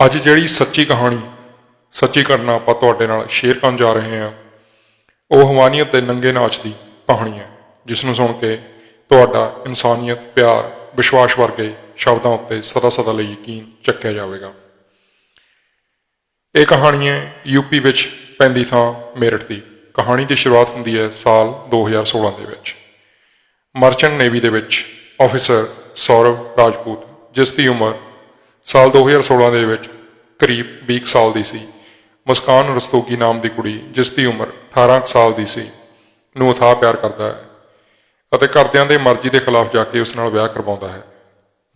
ਅੱਜ ਜਿਹੜੀ ਸੱਚੀ ਕਹਾਣੀ, ਸੱਚੀ ਘਟਨਾ ਆਪਾਂ ਤੁਹਾਡੇ ਨਾਲ ਸ਼ੇਅਰ ਕਰਨ ਜਾ ਰਹੇ ਹਾਂ, ਉਹ ਹਵਾਨੀਅਤ ਦੇ ਨੰਗੇ ਨਾਚ ਦੀ ਕਹਾਣੀ ਹੈ ਜਿਸ ਨੂੰ ਸੁਣ ਕੇ ਤੁਹਾਡਾ ਇਨਸਾਨੀਅਤ, ਪਿਆਰ, ਵਿਸ਼ਵਾਸ ਵਰਗੇ ਸ਼ਬਦਾਂ ਉੱਤੇ ਸਦਾ ਸਦਾ ਲਈ ਯਕੀਨ ਚੱਕਿਆ ਜਾਵੇਗਾ। ਇਹ ਕਹਾਣੀ ਹੈ ਯੂਪੀ ਵਿੱਚ ਪੈਂਦੀ ਥਾਂ ਮੇਰਠ ਦੀ। ਕਹਾਣੀ ਦੀ ਸ਼ੁਰੂਆਤ ਹੁੰਦੀ ਹੈ ਸਾਲ 2016 ਦੇ ਵਿੱਚ। ਮਰਚੈਂਟ ਨੇਵੀ ਦੇ ਵਿੱਚ ਆਫੀਸਰ ਸੌਰਵ ਰਾਜਪੂਤ, ਜਿਸ ਦੀ ਉਮਰ ਸਾਲ 2016 ਦੇ ਵਿੱਚ ਕਰੀਬ 20 ਕੁ ਸਾਲ ਦੀ ਸੀ। ਮੁਸਕਾਨ ਰਸਤੋਗੀ ਨਾਮ ਦੀ ਕੁੜੀ, ਜਿਸ ਦੀ ਉਮਰ 18 ਕੁ ਸਾਲ ਦੀ ਸੀ, ਨੂੰ ਅਥਾਹ ਪਿਆਰ ਕਰਦਾ ਹੈ ਅਤੇ ਘਰਦਿਆਂ ਦੇ ਮਰਜ਼ੀ ਦੇ ਖਿਲਾਫ ਜਾ ਕੇ ਉਸ ਨਾਲ ਵਿਆਹ ਕਰਵਾਉਂਦਾ ਹੈ।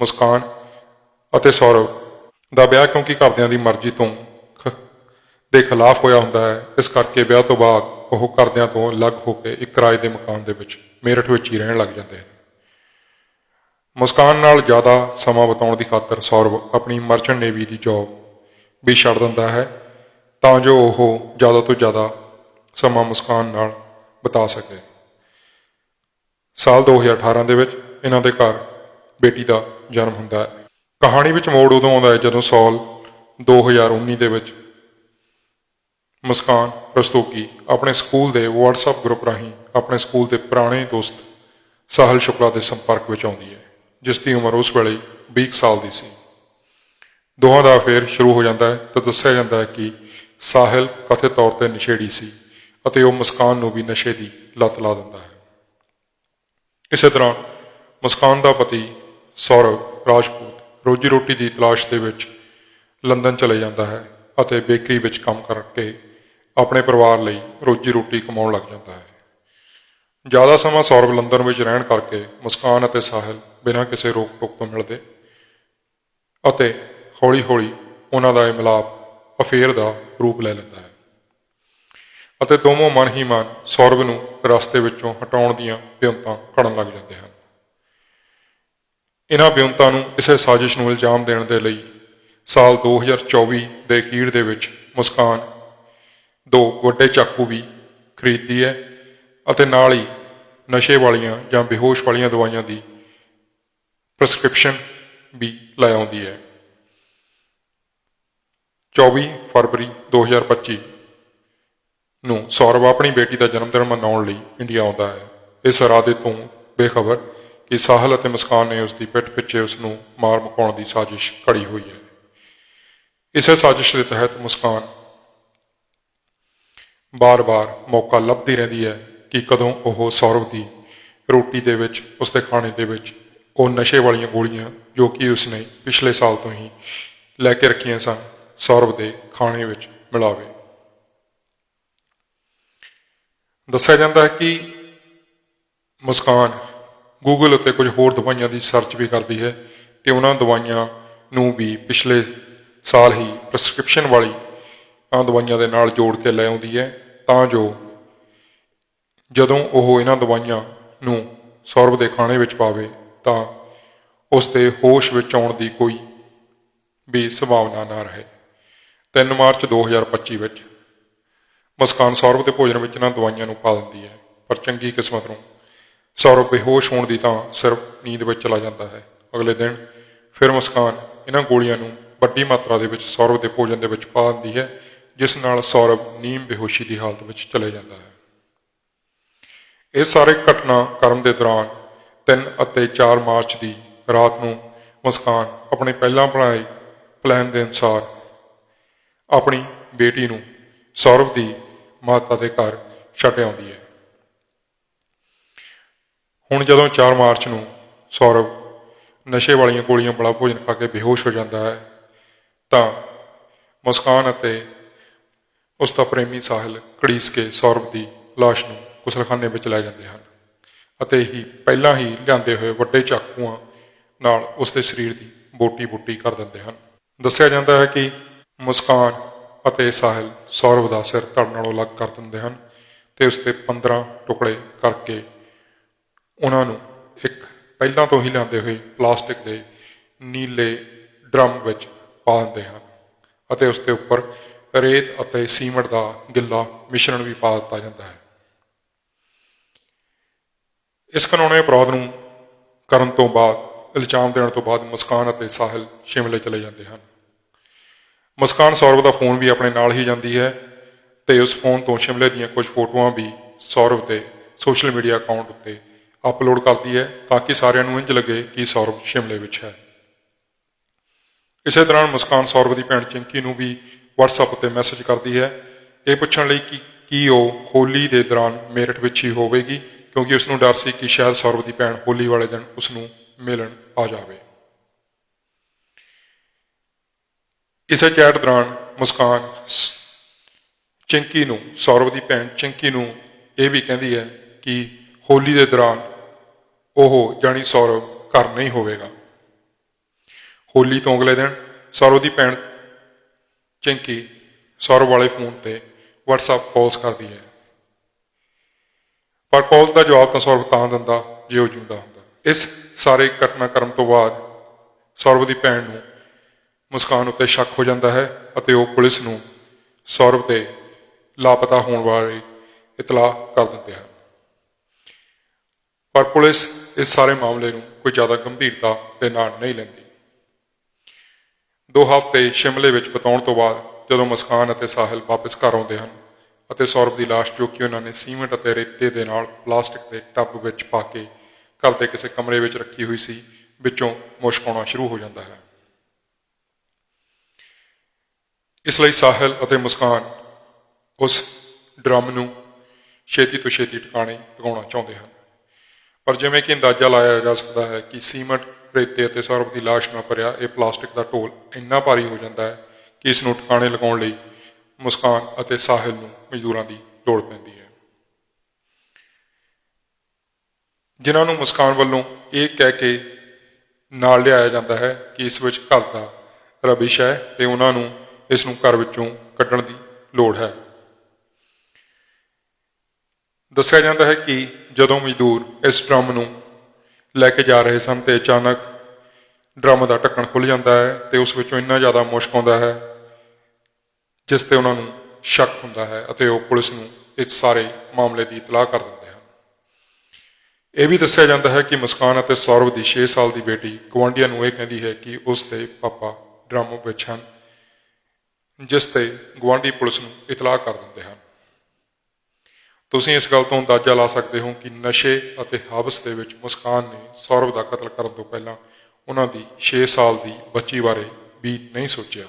ਮੁਸਕਾਨ ਅਤੇ ਸੌਰਵ ਦਾ ਵਿਆਹ ਕਿਉਂਕਿ ਘਰਦਿਆਂ ਦੀ ਮਰਜ਼ੀ ਤੋਂ ਖ- ਦੇ ਖਿਲਾਫ ਹੋਇਆ ਹੁੰਦਾ ਹੈ, ਇਸ ਕਰਕੇ ਵਿਆਹ ਤੋਂ ਬਾਅਦ ਉਹ ਘਰਦਿਆਂ ਤੋਂ ਅਲੱਗ ਹੋ ਕੇ ਇੱਕ ਕਿਰਾਏ ਦੇ ਮਕਾਨ ਦੇ ਵਿੱਚ, ਮੇਰਠ ਵਿੱਚ ਹੀ ਰਹਿਣ ਲੱਗ ਜਾਂਦੇ ਹਨ। ਮੁਸਕਾਨ ਨਾਲ ਜ਼ਿਆਦਾ ਸਮਾਂ ਬਿਤਾਉਣ ਦੀ ਖਾਤਰ ਸੌਰਵ ਆਪਣੀ ਮਰਚੈਂਟ ਨੇਵੀ ਦੀ ਜੌਬ ਵੀ ਛੱਡ ਦਿੰਦਾ ਹੈ, ਤਾਂ ਜੋ ਉਹ ਜ਼ਿਆਦਾ ਤੋਂ ਜ਼ਿਆਦਾ ਸਮਾਂ ਮੁਸਕਾਨ ਨਾਲ ਬਿਤਾ ਸਕੇ। ਸਾਲ 2018 ਦੇ ਵਿੱਚ ਇਹਨਾਂ ਦੇ ਘਰ ਬੇਟੀ ਦਾ ਜਨਮ ਹੁੰਦਾ ਹੈ। ਕਹਾਣੀ ਵਿੱਚ ਮੋੜ ਉਦੋਂ ਆਉਂਦਾ ਹੈ ਜਦੋਂ ਸਾਲ 2019 ਦੇ ਵਿੱਚ ਮੁਸਕਾਨ ਰਸਤੋਗੀ ਆਪਣੇ ਸਕੂਲ ਦੇ WhatsApp ਗਰੁੱਪ ਰਾਹੀਂ ਆਪਣੇ ਸਕੂਲ ਦੇ ਪੁਰਾਣੇ ਦੋਸਤ ਸਾਹਿਲ ਸ਼ੁਕਲਾ ਦੇ ਸੰਪਰਕ ਵਿੱਚ ਆਉਂਦੀ ਹੈ। ਜਿਸ ਦੀ ਉਮਰ ਉਸ ਵੇਲੇ 20 ਕੁ ਸਾਲ ਦੀ ਸੀ। ਦੋਹਾਂ ਦਾ ਫੇਰ ਸ਼ੁਰੂ ਹੋ ਜਾਂਦਾ ਹੈ ਤਾਂ ਦੱਸਿਆ ਜਾਂਦਾ ਹੈ ਕਿ ਸਾਹਿਲ ਕਥਿਤ ਤੌਰ ਤੇ ਨਸ਼ੇੜੀ ਸੀ ਅਤੇ ਉਹ ਮੁਸਕਾਨ ਨੂੰ ਵੀ ਨਸ਼ੇ ਦੀ ਲਤ ਲਾ ਦਿੰਦਾ ਹੈ। ਇਸੇ ਤਰ੍ਹਾਂ ਮੁਸਕਾਨ ਦਾ ਪਤੀ ਸੌਰਵ ਰਾਜਪੂਤ ਰੋਜੀ ਰੋਟੀ ਦੀ ਤਲਾਸ਼ ਦੇ ਵਿੱਚ ਲੰਡਨ ਚਲੇ ਜਾਂਦਾ ਹੈ ਅਤੇ ਬੇਕਰੀ ਵਿੱਚ ਕੰਮ ਕਰਕੇ ਆਪਣੇ ਪਰਿਵਾਰ ਲਈ ਰੋਜੀ ਰੋਟੀ ਕਮਾਉਣ ਲੱਗ ਜਾਂਦਾ ਹੈ। ਜ਼ਿਆਦਾ ਸਮਾਂ ਸੌਰਵ ਲੰਡਨ ਵਿੱਚ ਰਹਿਣ ਕਰਕੇ ਮੁਸਕਾਨ ਅਤੇ ਸਾਹਿਲ ਬਿਨਾਂ ਕਿਸੇ ਰੋਕ ਟੋਕ ਤੋਂ ਮਿਲਦੇ ਅਤੇ ਹੌਲੀ-ਹੌਲੀ ਉਹਨਾਂ ਦਾ ਇਹ ਮਿਲਾਪ ਅਫੇਅਰ ਦਾ ਰੂਪ ਲੈ ਲੈਂਦਾ ਹੈ। ਅਤੇ ਦੋਵੇਂ ਮਨ ਹੀ ਮਨ ਸੌਰਵ ਨੂੰ ਰਸਤੇ ਵਿੱਚੋਂ ਹਟਾਉਣ ਦੀਆਂ ਬਿਉਂਤਾਂ ਘੜਨ ਲੱਗ ਜਾਂਦੇ ਹਨ। ਇਹਨਾਂ ਬਿਉਂਤਾਂ ਨੂੰ ਇਸੇ ਸਾਜ਼ਿਸ਼ ਨੂੰ ਇਲਜ਼ਾਮ ਦੇਣ ਦੇ ਲਈ ਸਾਲ 2024 ਦੇ ਅਖੀਰ ਦੇ ਵਿੱਚ ਮੁਸਕਾਨ ਦੋ ਵੱਡੇ ਚਾਕੂ ਵੀ ਖਰੀਦਦੀ ਹੈ ਅਤੇ ਨਾਲ ਹੀ ਨਸ਼ੇ ਵਾਲੀਆਂ ਜਾਂ ਬੇਹੋਸ਼ ਵਾਲੀਆਂ ਦਵਾਈਆਂ ਦੀ ਪ੍ਰਸਕ੍ਰਿਪਸ਼ਨ ਵੀ ਲੈ ਆਉਂਦੀ ਹੈ। 24 ਫਰਵਰੀ 2025 ਨੂੰ ਸੌਰਵ ਆਪਣੀ ਬੇਟੀ ਦਾ ਜਨਮ ਦਿਨ ਮਨਾਉਣ ਲਈ ਇੰਡੀਆ ਆਉਂਦਾ ਹੈ। ਇਸ ਇਰਾਦੇ ਤੋਂ ਬੇਖਬਰ ਕਿ ਸਾਹਿਲ ਅਤੇ ਮੁਸਕਾਨ ਨੇ ਉਸ ਦੀ ਪਿੱਠ ਪਿੱਛੇ ਉਸ ਨੂੰ ਮਾਰ ਮੁਕਾਉਣ ਦੀ ਸਾਜ਼ਿਸ਼ ਘੜੀ ਹੋਈ ਹੈ। ਇਸੇ ਸਾਜ਼ਿਸ਼ ਦੇ ਤਹਿਤ ਮੁਸਕਾਨ ਬਾਰ-ਬਾਰ ਮੌਕਾ ਲੱਭਦੀ ਰਹਿੰਦੀ ਹੈ ਕਿ ਕਦੋਂ ਉਹ ਸੌਰਵ ਦੀ ਰੋਟੀ ਦੇ ਵਿੱਚ ਉਸਦੇ ਖਾਣੇ ਦੇ ਵਿੱਚ, ਉਹ ਨਸ਼ੇ ਵਾਲੀਆਂ ਗੋਲੀਆਂ ਜੋ ਕਿ ਉਸਨੇ ਪਿਛਲੇ ਸਾਲ ਤੋਂ ਹੀ ਲੈ ਕੇ ਰੱਖੀਆਂ ਸਨ, ਸੌਰਵ ਦੇ ਖਾਣੇ ਵਿੱਚ ਮਿਲਾਵੇ। ਦੱਸਿਆ ਜਾਂਦਾ ਹੈ ਕਿ ਮੁਸਕਾਨ ਗੂਗਲ ਉੱਤੇ ਕੁਝ ਹੋਰ ਦਵਾਈਆਂ ਦੀ ਸਰਚ ਵੀ ਕਰਦੀ ਹੈ ਤੇ ਉਹਨਾਂ ਦਵਾਈਆਂ ਨੂੰ ਵੀ ਪਿਛਲੇ ਸਾਲ ਹੀ ਪ੍ਰਸਕ੍ਰਿਪਸ਼ਨ ਵਾਲੀ ਦਵਾਈਆਂ ਦੇ ਨਾਲ ਜੋੜ ਕੇ ਲੈ ਆਉਂਦੀ ਹੈ, ਤਾਂ ਜੋ ਜਦੋਂ ਉਹ ਇਹਨਾਂ ਦਵਾਈਆਂ ਨੂੰ ਸੌਰਵ ਦੇ ਖਾਣੇ ਵਿੱਚ ਪਾਵੇ, ਤਾਂ ਉਸ ਦੇ ਹੋਸ਼ ਵਿੱਚ ਆਉਣ ਦੀ ਕੋਈ ਵੀ ਸੰਭਾਵਨਾ ਨਾ ਰਹੇ। 3 ਮਾਰਚ 2025 ਵਿੱਚ ਮਸਕਾਨ ਸੌਰਵ ਦੇ ਭੋਜਨ ਵਿੱਚ ਇਹਨਾਂ ਦਵਾਈਆਂ ਨੂੰ ਪਾ ਦਿੰਦੀ ਹੈ, ਪਰ ਚੰਗੀ ਕਿਸਮਤ ਨੂੰ ਸੌਰਵ ਬੇਹੋਸ਼ ਹੋਣ ਦੀ ਤਾਂ ਸਿਰਫ ਨੀਂਦ ਵਿੱਚ ਚਲਾ ਜਾਂਦਾ ਹੈ। ਅਗਲੇ ਦਿਨ ਫਿਰ ਮਸਕਾਨ ਇਹਨਾਂ ਗੋਲੀਆਂ ਨੂੰ ਵੱਡੀ ਮਾਤਰਾ ਦੇ ਵਿੱਚ ਸੌਰਵ ਦੇ ਭੋਜਨ ਦੇ ਵਿੱਚ ਪਾ ਦਿੰਦੀ ਹੈ, ਜਿਸ ਨਾਲ ਸੌਰਵ ਨੀਮ ਬੇਹੋਸ਼ੀ ਦੀ ਹਾਲਤ ਵਿੱਚ ਚਲੇ ਜਾਂਦਾ ਹੈ। ਇਹ ਸਾਰੇ ਘਟਨਾ ਕਰਮ ਦੇ ਦੌਰਾਨ 3 ਅਤੇ 4 ਮਾਰਚ ਦੀ ਰਾਤ ਨੂੰ ਮੁਸਕਾਨ ਆਪਣੇ ਪਹਿਲਾਂ ਬਣਾਏ ਪਲਾਨ ਦੇ ਅਨੁਸਾਰ ਆਪਣੀ ਬੇਟੀ ਨੂੰ ਸੌਰਵ ਦੀ ਮਾਤਾ ਦੇ ਘਰ ਛੱਡ ਆਉਂਦੀ ਹੈ। ਹੁਣ ਜਦੋਂ 4 ਮਾਰਚ ਨੂੰ ਸੌਰਵ ਨਸ਼ੇ ਵਾਲੀਆਂ ਗੋਲੀਆਂ ਵਾਲਾ ਭੋਜਨ ਖਾ ਕੇ ਬੇਹੋਸ਼ ਹੋ ਜਾਂਦਾ ਹੈ, ਤਾਂ ਮੁਸਕਾਨ ਅਤੇ ਉਸ ਦਾ ਪ੍ਰੇਮੀ ਸਾਹਿਲ ਘੜੀਸ ਕੇ ਸੌਰਵ ਦੀ ਲਾਸ਼ ਨੂੰ ਗੁਸਲਖਾਨੇ ਵਿੱਚ ਲੈ ਜਾਂਦੇ ਹਨ ਅਤੇ ਹੀ ਪਹਿਲਾਂ ਹੀ ਲਿਆਂਦੇ ਹੋਏ ਵੱਡੇ ਚਾਕੂਆਂ ਨਾਲ ਉਸ ਦੇ ਸਰੀਰ ਦੀ ਬੋਟੀ-ਬੋਟੀ ਕਰ ਦਿੰਦੇ ਹਨ। ਦੱਸਿਆ ਜਾਂਦਾ ਹੈ ਕਿ ਮੁਸਕਾਨ ਅਤੇ ਸਾਹਿਲ ਸੌਰਵ ਦਾ ਸਿਰ ਧੜ ਨਾਲੋਂ ਅਲੱਗ ਕਰ ਦਿੰਦੇ ਹਨ ਤੇ ਉਸ ਤੇ 15 ਟੁਕੜੇ ਕਰਕੇ ਉਹਨਾਂ ਨੂੰ ਇੱਕ ਪਹਿਲਾਂ ਤੋਂ ਹੀ ਲਿਆਂਦੇ ਹੋਏ ਪਲਾਸਟਿਕ ਦੇ ਨੀਲੇ ਡਰਮ ਵਿੱਚ ਪਾ ਦਿੰਦੇ ਹਨ ਅਤੇ ਉਸ ਦੇ ਉੱਪਰ ਰੇਤ ਅਤੇ ਸੀਮਟ ਦਾ ਗਿੱਲਾ ਮਿਸ਼ਰਣ ਵੀ ਪਾ ਦਿੱਤਾ ਜਾਂਦਾ ਹੈ। ਇਸ ਕਾਨੂੰਨੀ ਅਪਰਾਧ ਨੂੰ ਕਰਨ ਤੋਂ ਬਾਅਦ, ਇਲਜ਼ਾਮ ਦੇਣ ਤੋਂ ਬਾਅਦ ਮੁਸਕਾਨ ਅਤੇ ਸਾਹਿਲ ਸ਼ਿਮਲੇ ਚਲੇ ਜਾਂਦੇ ਹਨ। ਮੁਸਕਾਨ ਸੌਰਵ ਦਾ ਫੋਨ ਵੀ ਆਪਣੇ ਨਾਲ ਹੀ ਜਾਂਦੀ ਹੈ ਤੇ ਉਸ ਫੋਨ ਤੋਂ ਸ਼ਿਮਲੇ ਦੀਆਂ ਕੁਝ ਫੋਟੋਆਂ ਵੀ ਸੌਰਵ ਦੇ ਸੋਸ਼ਲ ਮੀਡੀਆ ਅਕਾਊਂਟ ਉੱਤੇ ਅਪਲੋਡ ਕਰਦੀ ਹੈ ਤਾਂ ਕਿ ਸਾਰਿਆਂ ਨੂੰ ਇੰਝ ਲੱਗੇ ਕਿ ਸੌਰਵ ਸ਼ਿਮਲੇ ਵਿੱਚ ਹੈ। ਇਸੇ ਦੌਰਾਨ ਮੁਸਕਾਨ ਸੌਰਵ ਦੀ ਭੈਣ ਚਿੰਕੀ ਨੂੰ ਵੀ WhatsApp ਉੱਤੇ ਮੈਸੇਜ ਕਰਦੀ ਹੈ, ਇਹ ਪੁੱਛਣ ਲਈ ਕਿ ਕੀ ਉਹ ਹੋਲੀ ਦੇ ਦੌਰਾਨ ਮੇਰਠ ਵਿੱਚ ਹੀ ਹੋਵੇਗੀ? ਕਿਉਂਕਿ ਉਸ ਨੂੰ ਡਰ ਸੀ ਕਿ ਸ਼ਾਇਦ ਸੌਰਵ ਦੀ ਭੈਣ ਹੋਲੀ ਵਾਲੇ ਦਿਨ ਉਸ ਨੂੰ ਮਿਲਣ ਆ ਜਾਵੇ। ਇਸੇ ਚੈਟ ਦੌਰਾਨ ਮੁਸਕਾਨ ਸ- ਚਿੰਕੀ ਨੂੰ, ਸੌਰਵ ਦੀ ਭੈਣ ਚਿੰਕੀ ਨੂੰ ਇਹ ਵੀ ਕਹਿੰਦੀ ਹੈ ਕਿ ਹੋਲੀ ਦੇ ਦੌਰਾਨ ਉਹ ਜਾਣੀ ਸੌਰਵ ਘਰ ਨਹੀਂ ਹੋਵੇਗਾ। ਹੋਲੀ ਤੋਂ ਅਗਲੇ ਦਿਨ ਸੌਰਵ ਦੀ ਭੈਣ ਚਿੰਕੀ ਸੌਰਵ ਵਾਲੇ ਫੋਨ ਤੇ WhatsApp ਕਾਲਸ ਕਰਦੀ ਹੈ। ਪਰ ਕਾਲਸ ਦਾ ਜਵਾਬ ਤਾਂ ਸੌਰਵ ਤਾਂ ਦਿੰਦਾ ਜੇ ਉਹ ਜਿਉਂਦਾ ਹੁੰਦਾ। ਇਸ ਸਾਰੇ ਘਟਨਾਕ੍ਰਮ ਤੋਂ ਬਾਅਦ ਸੌਰਵ ਦੀ ਭੈਣ ਨੂੰ ਮੁਸਕਾਨ ਉੱਤੇ ਸ਼ੱਕ ਹੋ ਜਾਂਦਾ ਹੈ ਅਤੇ ਉਹ ਪੁਲਿਸ ਨੂੰ ਸੌਰਵ ਦੇ ਲਾਪਤਾ ਹੋਣ ਬਾਰੇ ਇਤਲਾਹ ਕਰ ਦਿੰਦੇ ਹਨ। ਪਰ ਪੁਲਿਸ ਇਸ ਸਾਰੇ ਮਾਮਲੇ ਨੂੰ ਕੋਈ ਜ਼ਿਆਦਾ ਗੰਭੀਰਤਾ ਦੇ ਨਾਲ ਨਹੀਂ ਲੈਂਦੀ। ਦੋ ਹਫ਼ਤੇ ਸ਼ਿਮਲੇ ਵਿੱਚ ਬਿਤਾਉਣ ਤੋਂ ਬਾਅਦ ਜਦੋਂ ਮੁਸਕਾਨ ਅਤੇ ਸਾਹਿਲ ਵਾਪਸ ਘਰ ਆਉਂਦੇ ਹਨ ਅਤੇ ਸੌਰਵ ਦੀ ਲਾਸ਼ ਜੋ ਕਿ ਉਹਨਾਂ ਨੇ ਸੀਮੈਂਟ ਅਤੇ ਰੇਤੇ ਦੇ ਨਾਲ ਪਲਾਸਟਿਕ ਦੇ ਟੱਬ ਵਿੱਚ ਪਾ ਕੇ ਘਰ ਦੇ ਕਿਸੇ ਕਮਰੇ ਵਿੱਚ ਰੱਖੀ ਹੋਈ ਸੀ, ਵਿੱਚੋਂ ਮੁਸ਼ਕ ਆਉਣਾ ਸ਼ੁਰੂ ਹੋ ਜਾਂਦਾ ਹੈ। ਇਸ ਲਈ ਸਾਹਿਲ ਅਤੇ ਮੁਸਕਾਨ ਉਸ ਡਰਮ ਨੂੰ ਛੇਤੀ ਤੋਂ ਛੇਤੀ ਟਿਕਾਣੇ ਲਗਾਉਣਾ ਚਾਹੁੰਦੇ ਹਨ। ਪਰ ਜਿਵੇਂ ਕਿ ਅੰਦਾਜ਼ਾ ਲਾਇਆ ਜਾ ਸਕਦਾ ਹੈ ਕਿ ਸੀਮੈਂਟ, ਰੇਤੇ ਅਤੇ ਸਰਵ ਦੀ ਲਾਸ਼ ਨਾਲ ਭਰਿਆ ਇਹ ਪਲਾਸਟਿਕ ਦਾ ਢੋਲ ਇੰਨਾ ਭਾਰੀ ਹੋ ਜਾਂਦਾ ਹੈ ਕਿ ਇਸ ਨੂੰ ਟਿਕਾਣੇ ਲਗਾਉਣ ਲਈ ਮੁਸਕਾਨ ਅਤੇ ਸਾਹਿਲ ਨੂੰ ਮਜ਼ਦੂਰਾਂ ਦੀ ਲੋੜ ਪੈਂਦੀ ਹੈ। ਜਿਨ੍ਹਾਂ ਨੂੰ ਮੁਸਕਾਨ ਵੱਲੋਂ ਇਹ ਕਹਿ ਕੇ ਨਾਲ ਲਿਆਇਆ ਜਾਂਦਾ ਹੈ ਕਿ ਇਸ ਵਿੱਚ ਘਰ ਦਾ ਰਬਿਸ਼ ਹੈ ਤੇ ਉਹਨਾਂ ਨੂੰ ਇਸ ਨੂੰ ਘਰ ਵਿੱਚੋਂ ਕੱਢਣ ਦੀ ਲੋੜ ਹੈ। ਦੱਸਿਆ ਜਾਂਦਾ ਹੈ ਕਿ ਜਦੋਂ ਮਜ਼ਦੂਰ ਇਸ ਡਰਮ ਨੂੰ ਲੈ ਕੇ ਜਾ ਰਹੇ ਸਨ ਤੇ ਅਚਾਨਕ ਡਰਮ ਦਾ ਢੱਕਣ ਖੁੱਲ ਜਾਂਦਾ ਹੈ ਤੇ ਉਸ ਵਿੱਚੋਂ ਇੰਨਾ ਜ਼ਿਆਦਾ ਮੁਸ਼ਕ ਆਉਂਦਾ ਹੈ ਜਿਸ ਤੇ ਉਹਨਾਂ ਨੂੰ ਸ਼ੱਕ ਹੁੰਦਾ ਹੈ ਅਤੇ ਉਹ ਪੁਲਿਸ ਨੂੰ ਇਸ ਸਾਰੇ ਮਾਮਲੇ ਦੀ ਇਤਲਾਹ ਕਰ ਦਿੰਦੇ ਹਨ। ਇਹ ਵੀ ਦੱਸਿਆ ਜਾਂਦਾ ਹੈ ਕਿ ਮੁਸਕਾਨ ਅਤੇ ਸੌਰਵ ਦੀ 6 ਸਾਲ ਦੀ ਬੇਟੀ ਗਵਾਂਢੀਆਂ ਨੂੰ ਇਹ ਕਹਿੰਦੀ ਹੈ ਕਿ ਉਸ ਦੇ ਪਾਪਾ ਡਰਾਮੋ ਵਿੱਚ ਹਨ, ਜਿਸ ਤੇ ਗਵਾਂਢੀ ਪੁਲਿਸ ਨੂੰ ਇਤਲਾਹ ਕਰ ਦਿੰਦੇ ਹਨ। ਤੁਸੀਂ ਇਸ ਗੱਲ ਤੋਂ ਅੰਦਾਜ਼ਾ ਲਾ ਸਕਦੇ ਹੋ ਕਿ ਨਸ਼ੇ ਅਤੇ ਹਵਸ ਦੇ ਵਿੱਚ ਮੁਸਕਾਨ ਨੇ ਸੌਰਵ ਦਾ ਕਤਲ ਕਰਨ ਤੋਂ ਪਹਿਲਾਂ ਉਹਨਾਂ ਦੀ 6 ਸਾਲ ਦੀ ਬੱਚੀ ਬਾਰੇ ਵੀ ਨਹੀਂ ਸੋਚਿਆ।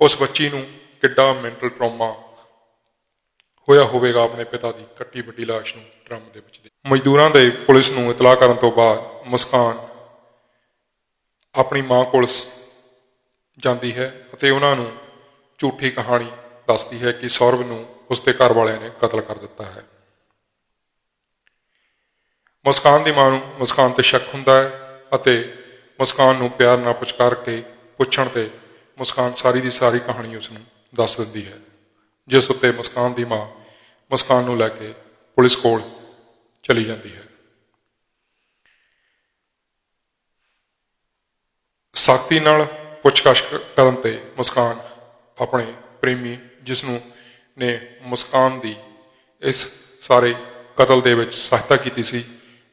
ਉਸ ਬੱਚੀ ਨੂੰ ਕਿੱਡਾ ਮੈਂਟਲ ਟਰਾਮਾ ਹੋਇਆ ਹੋਵੇਗਾ ਆਪਣੇ ਪਿਤਾ ਦੀ ਕੱਟੀ ਵੱਡੀ ਲਾਸ਼ ਨੂੰ ਡਰਮ ਦੇ ਵਿੱਚ ਦੇ। ਮਜ਼ਦੂਰਾਂ ਦੇ ਪੁਲਿਸ ਨੂੰ ਇਤਲਾਹ ਕਰਨ ਤੋਂ ਬਾਅਦ ਮੁਸਕਾਨ ਆਪਣੀ ਮਾਂ ਕੋਲ ਜਾਂਦੀ ਹੈ ਅਤੇ ਉਹਨਾਂ ਨੂੰ ਝੂਠੀ ਕਹਾਣੀ ਦੱਸਦੀ ਹੈ ਕਿ ਸੌਰਵ ਨੂੰ ਉਸਦੇ ਘਰ ਵਾਲਿਆਂ ਨੇ ਕਤਲ ਕਰ ਦਿੱਤਾ ਹੈ। ਮੁਸਕਾਨ ਦੀ ਮਾਂ ਨੂੰ ਮੁਸਕਾਨ ਤੇ ਸ਼ੱਕ ਹੁੰਦਾ ਹੈ ਅਤੇ ਮੁਸਕਾਨ ਨੂੰ ਪਿਆਰ ਨਾਲ ਪੁਚਕਾਰ ਕੇ ਪੁੱਛਣ ਤੇ ਮੁਸਕਾਨ ਸਾਰੀ ਦੀ ਸਾਰੀ ਕਹਾਣੀ ਉਸ ਨੂੰ ਦੱਸ ਦਿੰਦੀ ਹੈ। ਜਿਸ ਉੱਤੇ ਮੁਸਕਾਨ ਦੀ ਮਾਂ ਮੁਸਕਾਨ ਨੂੰ ਲੈ ਕੇ ਪੁਲਿਸ ਕੋਲ ਚਲੀ ਜਾਂਦੀ ਹੈ। ਸਖਤੀ ਨਾਲ ਪੁੱਛਗਛ ਕਰਨ ਤੇ ਮੁਸਕਾਨ ਆਪਣੇ ਪ੍ਰੇਮੀ ਜਿਸ ਨੂੰ ਨੇ ਮੁਸਕਾਨ ਦੀ ਇਸ ਸਾਰੇ ਕਤਲ ਦੇ ਵਿੱਚ ਸਹਾਇਤਾ ਕੀਤੀ ਸੀ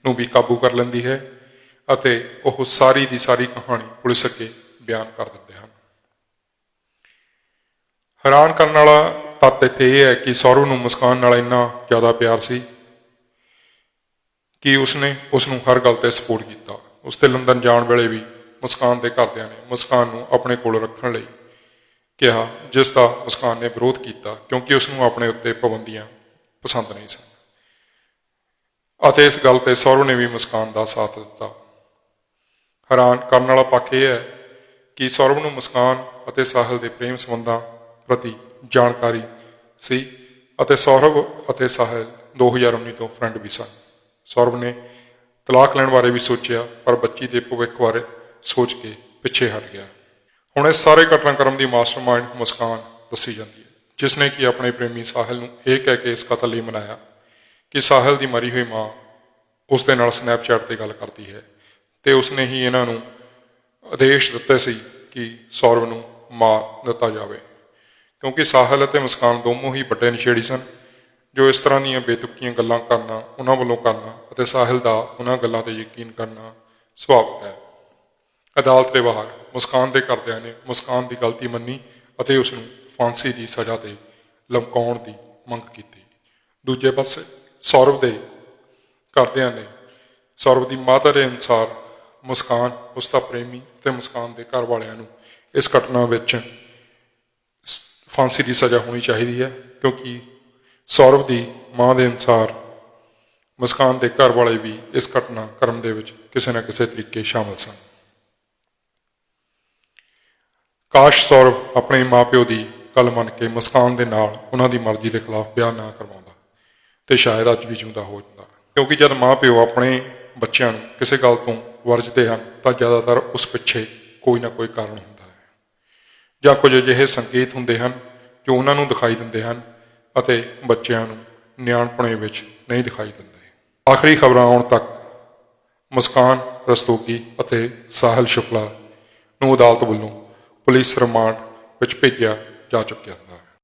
ਨੂੰ ਵੀ ਕਾਬੂ ਕਰ ਲੈਂਦੀ ਹੈ ਅਤੇ ਉਹ ਸਾਰੀ ਦੀ ਸਾਰੀ ਕਹਾਣੀ ਪੁਲਿਸ ਅੱਗੇ ਬਿਆਨ ਕਰ ਦਿੰਦੇ ਹਨ। ਹੈਰਾਨ ਕਰਨ ਵਾਲਾ ਤੱਤ ਇੱਥੇ ਇਹ ਹੈ ਕਿ ਸੌਰਵ ਨੂੰ ਮੁਸਕਾਨ ਨਾਲ ਇੰਨਾ ਜ਼ਿਆਦਾ ਪਿਆਰ ਸੀ ਕਿ ਉਸਨੇ ਉਸ ਨੂੰ ਹਰ ਗੱਲ ਤੇ ਸਪੋਰਟ ਕੀਤਾ। ਉਸ ਤੇ ਲੰਡਨ ਜਾਣ ਵੇਲੇ ਵੀ ਮੁਸਕਾਨ ਦੇ ਘਰਦਿਆਂ ਨੇ ਮੁਸਕਾਨ ਨੂੰ ਆਪਣੇ ਕੋਲ ਰੱਖਣ ਲਈ ਕਿਹਾ, ਜਿਸ ਦਾ ਮੁਸਕਾਨ ਨੇ ਵਿਰੋਧ ਕੀਤਾ, ਕਿਉਂਕਿ ਉਸ ਨੂੰ ਆਪਣੇ ਉੱਤੇ ਪਾਬੰਦੀਆਂ ਪਸੰਦ ਨਹੀਂ ਸਨ। ਅਤੇ ਇਸ ਗੱਲ ਤੇ ਸੌਰਵ ਨੇ ਵੀ ਮੁਸਕਾਨ ਦਾ ਸਾਥ ਦਿੱਤਾ। ਹੈਰਾਨ ਕਰਨ ਵਾਲਾ ਪੱਖ ਇਹ ਹੈ ਕਿ ਸੌਰਵ ਨੂੰ ਮੁਸਕਾਨ ਅਤੇ ਸਾਹਿਲ ਦੇ ਪ੍ਰੇਮ ਸੰਬੰਧਾਂ ਪ੍ਰਤੀ ਜਾਣਕਾਰੀ ਸੀ ਅਤੇ ਸੌਰਵ ਅਤੇ ਸਾਹਿਲ 2019 ਤੋਂ ਫਰੈਂਡ ਵੀ ਸਨ। ਸੌਰਵ ਨੇ ਤਲਾਕ ਲੈਣ ਬਾਰੇ ਵੀ ਸੋਚਿਆ, ਪਰ ਬੱਚੀ ਦੇ ਭਵਿੱਖ ਬਾਰੇ ਸੋਚ ਕੇ ਪਿੱਛੇ ਹਟ ਗਿਆ। ਹੁਣ ਇਸ ਸਾਰੇ ਘਟਨਾਕ੍ਰਮ ਦੀ ਮਾਸਟਰਮਾਈਂਡ ਮੁਸਕਾਨ ਦੱਸੀ ਜਾਂਦੀ ਹੈ, ਜਿਸ ਨੇ ਕਿ ਆਪਣੇ ਪ੍ਰੇਮੀ ਸਾਹਿਲ ਨੂੰ ਇਹ ਕਹਿ ਕੇ ਇਸ ਕਤਲ ਲਈ ਮਨਾਇਆ ਕਿ ਸਾਹਿਲ ਦੀ ਮਰੀ ਹੋਈ ਮਾਂ ਉਸ ਦੇ ਨਾਲ ਸਨੈਪਚੈਟ ਤੇ ਗੱਲ ਕਰਦੀ ਹੈ ਤੇ ਉਸਨੇ ਹੀ ਇਹਨਾਂ ਨੂੰ ਆਦੇਸ਼ ਦਿੱਤੇ ਸੀ ਕਿ ਸੌਰਵ ਨੂੰ ਮਾਰ ਦਿੱਤਾ ਜਾਵੇ। ਕਿਉਂਕਿ ਸਾਹਿਲ ਅਤੇ ਮੁਸਕਾਨ ਦੋਨੋਂ ਹੀ ਵੱਡੇ ਨਸ਼ੇੜੀ ਸਨ, ਜੋ ਇਸ ਤਰ੍ਹਾਂ ਦੀਆਂ ਬੇਤੁਕੀਆਂ ਗੱਲਾਂ ਕਰਨਾ, ਉਹਨਾਂ ਵੱਲੋਂ ਕਰਨਾ ਅਤੇ ਸਾਹਿਲ ਦਾ ਉਹਨਾਂ ਗੱਲਾਂ ਤੇ ਯਕੀਨ ਕਰਨਾ ਸੁਭਾਵਿਕ ਹੈ। ਅਦਾਲਤ ਦੇ ਬਾਹਰ, ਮੁਸਕਾਨ ਦੇ ਘਰਦਿਆਂ ਨੇ ਮੁਸਕਾਨ ਦੀ ਗਲਤੀ ਮੰਨੀ ਅਤੇ ਉਸ ਨੂੰ ਫਾਂਸੀ ਦੀ ਸਜ਼ਾ ਤੇ ਲਮਕਾਉਣ ਦੀ ਮੰਗ ਕੀਤੀ। ਦੂਜੇ ਪਾਸੇ, ਸੌਰਵ ਦੇ ਘਰਦਿਆਂ ਨੇ ਸੌਰਵ ਦੀ ਮਾਤਾ ਦੇ ਅਨੁਸਾਰ ਮੁਸਕਾਨ ਉਸ ਦਾ ਪ੍ਰੇਮੀ ਤੇ ਮੁਸਕਾਨ ਦੇ ਘਰ ਵਾਲਿਆਂ ਨੂੰ ਇਸ ਘਟਨਾ ਵਿੱਚ ਫਾਂਸੀ ਦੀ ਸਜ਼ਾ ਹੋਣੀ ਚਾਹੀਦੀ ਹੈ, ਕਿਉਂਕਿ ਸੌਰਵ ਦੀ ਮਾਂ ਦੇ ਅਨੁਸਾਰ ਮੁਸਕਾਨ ਦੇ ਘਰ ਵਾਲੇ ਵੀ ਇਸ ਘਟਨਾ ਕਰਮ ਦੇ ਵਿੱਚ ਕਿਸੇ ਨਾ ਕਿਸੇ ਤਰੀਕੇ ਸ਼ਾਮਲ ਸਨ। ਕਾਸ਼ ਸੌਰਵ ਆਪਣੇ ਮਾਪਿਓ ਦੀ ਗੱਲ ਮੰਨ ਕੇ ਮਸਕਾਨ ਦੇ ਨਾਲ ਉਹਨਾਂ ਦੀ ਮਰਜ਼ੀ ਦੇ ਖਿਲਾਫ ਵਿਆਹ ਨਾ ਕਰਵਾਉਂਦਾ ਤੇ ਸ਼ਾਇਦ ਅੱਜ ਵੀ ਜਿਉਂਦਾ ਹੋ ਜਾਂਦਾ। ਕਿਉਂਕਿ ਜਦ ਮਾਪਿਓ ਆਪਣੇ ਬੱਚਿਆਂ ਨੂੰ ਕਿਸੇ ਗੱਲ ਤੋਂ ਵਰਜਦੇ ਹਨ, ਤਾਂ ਜ਼ਿਆਦਾਤਰ ਉਸ ਪਿੱਛੇ ਕੋਈ ਨਾ ਕੋਈ ਕਾਰਨ ਹੁੰਦਾ ਹੈ। ਜਾਂ ਕੁਝ ਅਜਿਹੇ ਸੰਕੇਤ ਹੁੰਦੇ ਹਨ ਜੋ ਉਹਨਾਂ ਨੂੰ ਦਿਖਾਈ ਦਿੰਦੇ ਹਨ ਅਤੇ ਬੱਚਿਆਂ ਨੂੰ ਨਿਆਣਪਣੇ ਵਿੱਚ ਨਹੀਂ ਦਿਖਾਈ ਦਿੰਦੇ। ਆਖਰੀ ਖਬਰਾਂ ਆਉਣ ਤੱਕ ਮੁਸਕਾਨ, ਰਸਤੋਗੀ ਅਤੇ ਸਾਹਿਲ ਸ਼ੁਕਲਾ ਨੂੰ ਅਦਾਲਤ ਵੱਲੋਂ ਪੁਲਿਸ ਰਿਮਾਂਡ ਵਿੱਚ ਭੇਜਿਆ ਜਾ ਚੁੱਕਿਆ।